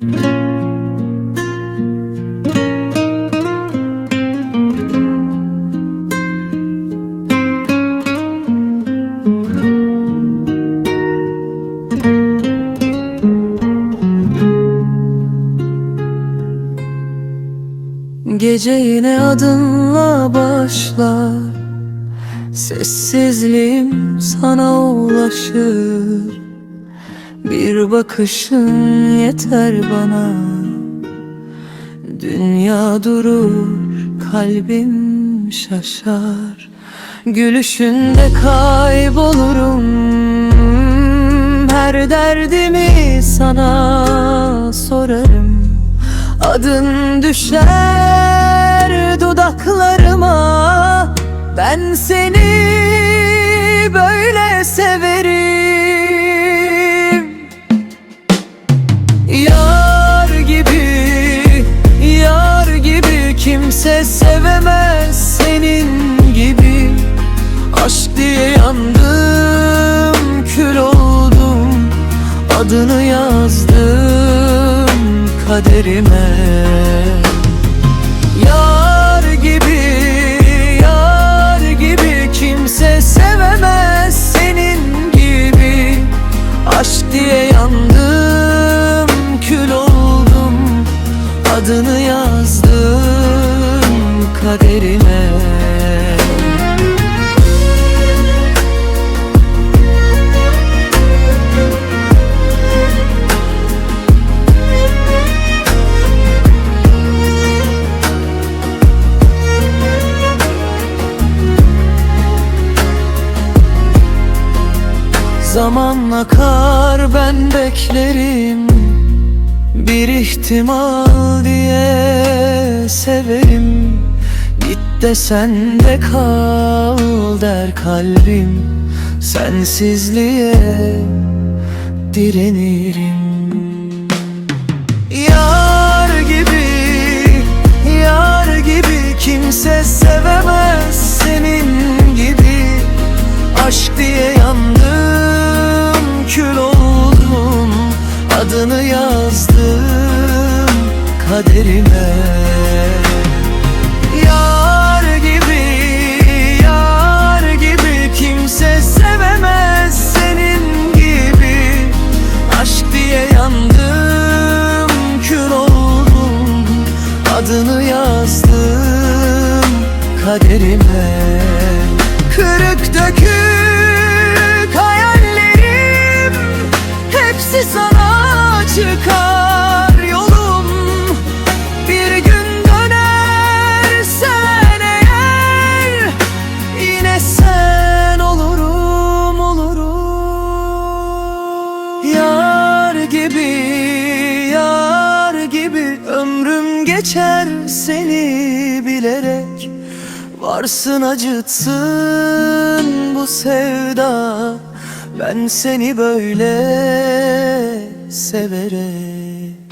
Gece yine adınla başlar. Sessizliğim sana ulaşır Bir bakışın yeter bana. Dünya durur, kalbim şaşar. Gülüşünde kaybolurum. Her derdimi sana sorarım. Adın düşer dudaklarıma. Ben seni böyle Yar gibi, yar gibi kimse sevemez senin gibi. Aşk diye yandım, kül oldum Adını yazdım kaderime Adını yazdım kaderime. Zaman akar ben beklerim Bir ihtimal diye severim. Git de sen de kal der kalbim. Sensizliğe direnirim. Yar gibi, yar gibi kimse sevemez kaderime. Yar gibi, yar gibi kimse sevemez senin gibi. Aşk diye yandım, kül oldum Adını yazdım kaderime. Kırık dökük hayallerim Hepsi sana çıkar gibi yar gibi. Ömrüm geçer seni bilerek. Varsın acıtsın bu sevda. Ben seni böyle severek